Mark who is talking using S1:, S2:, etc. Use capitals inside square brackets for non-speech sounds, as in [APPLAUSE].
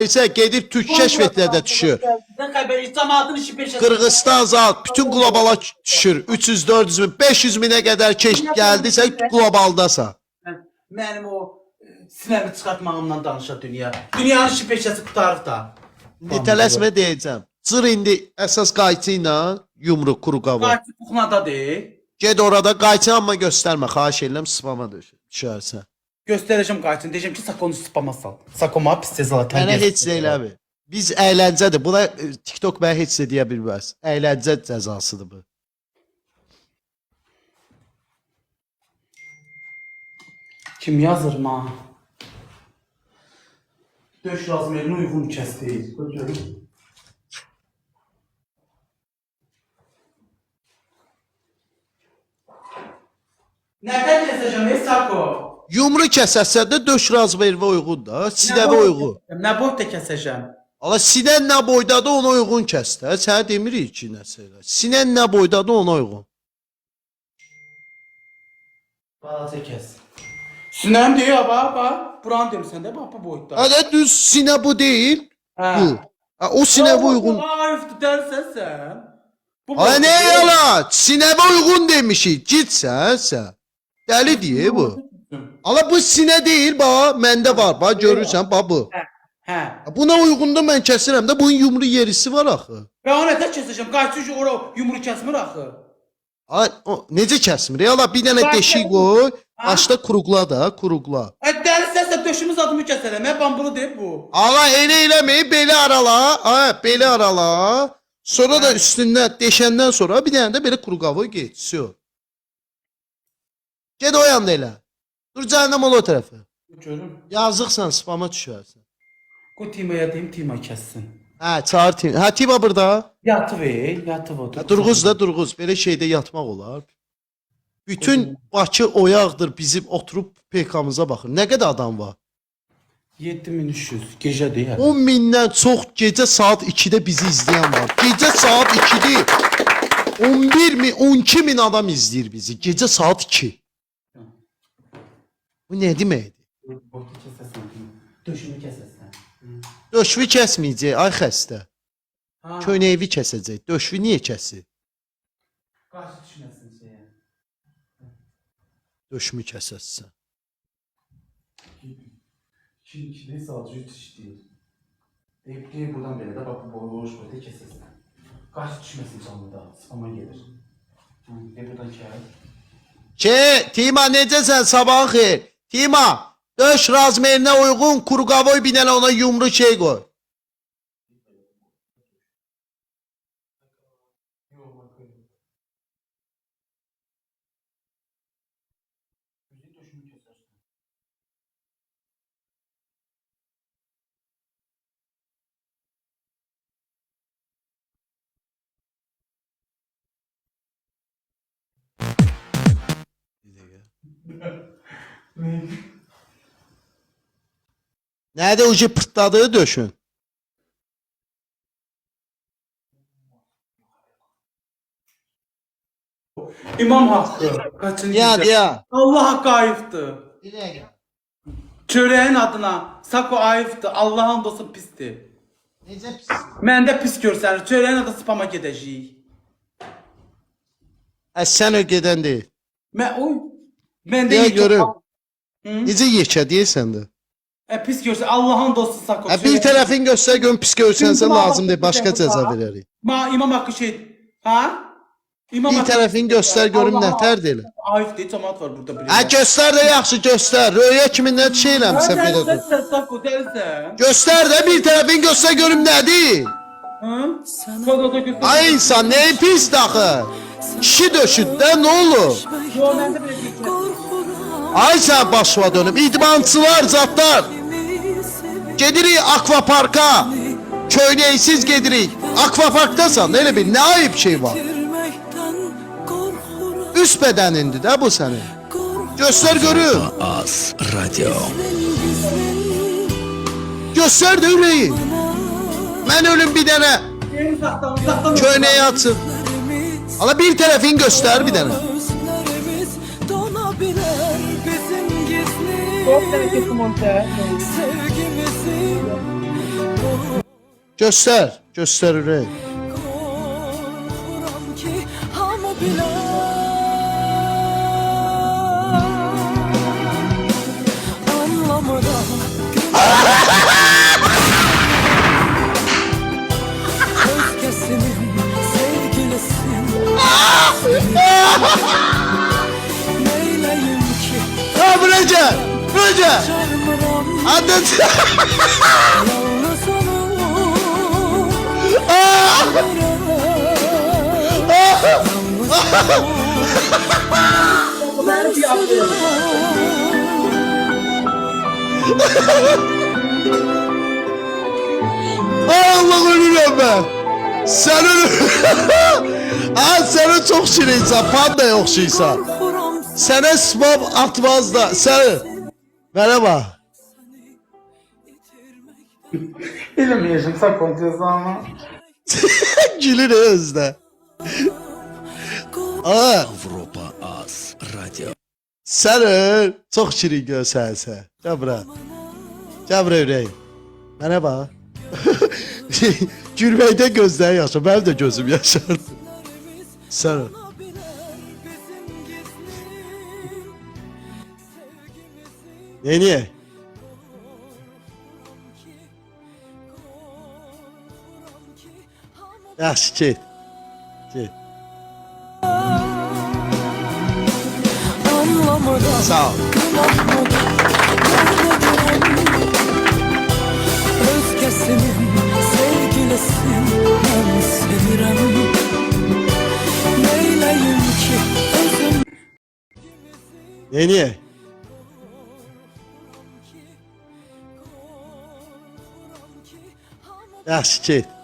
S1: ise gedib Türk kəşfətlərdə düşür. Qırğızstan zat bütün qlobala düşür. 300, 400 min, 500 minə qədər keş gəldisə qlobaldasan.
S2: Benim o e, sinemi çıkartmağımdan danışa dünya. Dünyanın peşesi kurtarır da.
S1: İtələsmə deyəcəm. Cır indi əsas qayçı ilə yumruq kuru.
S2: Kaçı kuklada değil.
S1: Ged orada qayçı amma göstərmə, xahiş edirəm spama düş. Düşərsən.
S2: Göstereceğim kaçın. Diyeceğim ki sakonu spama sal. Sakoma pis cezala.
S1: Mənə heç nə eləmir. Biz əyləncədir. Buna e, TikTok mənə heç nə deyə bilməz. Əyləncə cəzasıdır bu.
S2: Kim yazır ma? Döş razmerini uygun kesti. Nereden keseceğim ey Sako?
S1: Yumru kəsəsə də döş razvervə uyğundur. Sinəvə uyğun.
S2: Ne boyutta keseceğim?
S1: Ala sinən nə boydadır ona uyğun kəs də. Sənə demirik ki, nəsə elə. Sinən nə boydadır ona uyğun.
S2: Balaca kes. Sinem diyor bak bak. Buran diyorum sen de bak bu boyutta.
S1: Hələ düz sinə bu deyil.
S2: Ha.
S1: Bu. Ha, o sinəvə uyğun.
S2: Arif dersen sen. Bu
S1: Ala nə
S2: değil.
S1: yala? Sinəvə uyğun demişik. Gitsən sən. Dəli diye bu. Ala bu sinə deyil bax. Məndə var. Bax görürsən bax bu.
S2: He.
S1: Buna uyğunda mən kəsirəm də bunun yumru yerisi var axı.
S2: Ben ona ne keseceğim? Kaç şu ora yumru kesmir axı.
S1: Ay, o, necə kəsmir? Yala bir dənə deşik qoy. Başda kuruqla da, kuruqla.
S2: E deli sesle döşümüz adımı keselim. Hep bambulu değil bu.
S1: Ala elə eləməyib, belə arala. Ha, belə arala. Sonra da üstündən deşəndən sonra bir dənə də belə kuru qavoy geçiyor. Ged o yanda elə. Dur cəhənnəm ol o tərəfə.
S2: Görüm.
S1: Yazıqsan, spama düşərsən.
S2: Bu Tima'ya diyeyim Tima kessin.
S1: Hə, çağır Tim. Hə, Tima burada.
S2: Yatı ve yatı o.
S1: Hə, Durğuz da Durğuz. Belə şeydə yatmaq olar. Bütün Bakı oyaqdır bizim oturub PK-mıza baxır. Nə qədər adam var?
S2: 7300 gece değil.
S1: 10 mindən çox gecə saat 2-də bizi izləyən var. Gecə saat 2-də 11 min, 12 min adam izləyir bizi. Gecə saat 2. Bu nə deməkdir?
S2: Botu kesesin. Döşümü kesesin.
S1: Döşvü kəsməyəcək, ay xəstə.
S2: Ha.
S1: Könəyi kəsəcək. Döşvü niyə kəsir?
S2: Karşı düşmesin şeye.
S1: Döşmü kəsəsən.
S2: Şimdi içinde sadece değil. Deyip değil buradan beri de bak bu boş boyda kesesin. Karşı düşmesin canlıda. Spama gelir. Hı, de buradan kağıt.
S1: Ke, Tima necəsən? Sabahın xeyir. Tima, döş kuru qavoy bir dənə ona yumru şey qoy.
S2: Yok bakıyorum. Yüzü döşümü kesersin. Ne?
S1: Nədə ucu pırtladığı döşün?
S2: İmam hakkı. Kaçıncı?
S1: Ya, ya.
S2: Allah hakkı
S1: dəqiqə.
S2: Çöreğin adına Sako ayıptı. Allah'ın dostu pisti.
S1: Necə pis?
S2: De pis görsənir. Çöreğin adı spama gedəcəyik.
S1: Ə, sən o gedən deyil.
S2: Ben oy. Ben de
S1: Ya
S2: iyi
S1: görüm. Necə yekə deyirsən də?
S2: E pis görsə Allah'ın dostu Sako.
S1: Ə, bir tərəfin göstər görüm pis görsənsə lazım deyil, başqa cəza verərik.
S2: Ma imam hakkı şey. Ha? İmam
S1: Bir tərəfin göstər görüm
S2: Allah-
S1: nətər deyil.
S2: Ayıp değil cemaat var burada.
S1: Ə, göstər də yaxşı göstər. Röyə kimi nə şey eləmisən belə dur. Göstər də bir tərəfin göstər görüm nədir?
S2: Hı?
S1: Ay insan nə pis daxı? Kişi döşüd də nə olur?
S2: Yo böyle geçeceğim.
S1: Ay sən başva dönüm. İdmançılar, zatlar. Gedirik akvaparka. Köynəksiz gedirik. Akvaparkdasan elə bir nə ayıb şey var. Üst bədənindir də bu sənin. Göstər görüm.
S3: Az Radyo
S1: Göstər də ürəyi. Mən ölüm bir
S2: saklan.
S1: köynəyi açıb. Ala bir tərəfin göstər bir dənə.
S4: Göster. Göster ürək. Hadi.
S1: yalnız onu Ben
S4: Allah ölürüm ben. Sen ha [LAUGHS] seni çok şirinsən, panda oxşuysan.
S1: korkuram
S4: Sənə spam atmaz da. Merhaba.
S2: Bilmeyeceğim sen konuşuyorsun ama. [LAUGHS]
S4: Gülür özdə. Aa,
S3: Avropa Az Radio.
S4: sən öl. Çox şirin görsənsən. Gəl bura. Gəl bura ürəyim. Mənə bax. [LAUGHS] Gülməkdə gözləri yaşar. Mənim də gözüm yaşardı. Sən Yaxşı get. Get.
S1: Anlamadan
S4: Sağ ol.
S1: Özüm
S4: Neyniye? Yaxşı get. Get.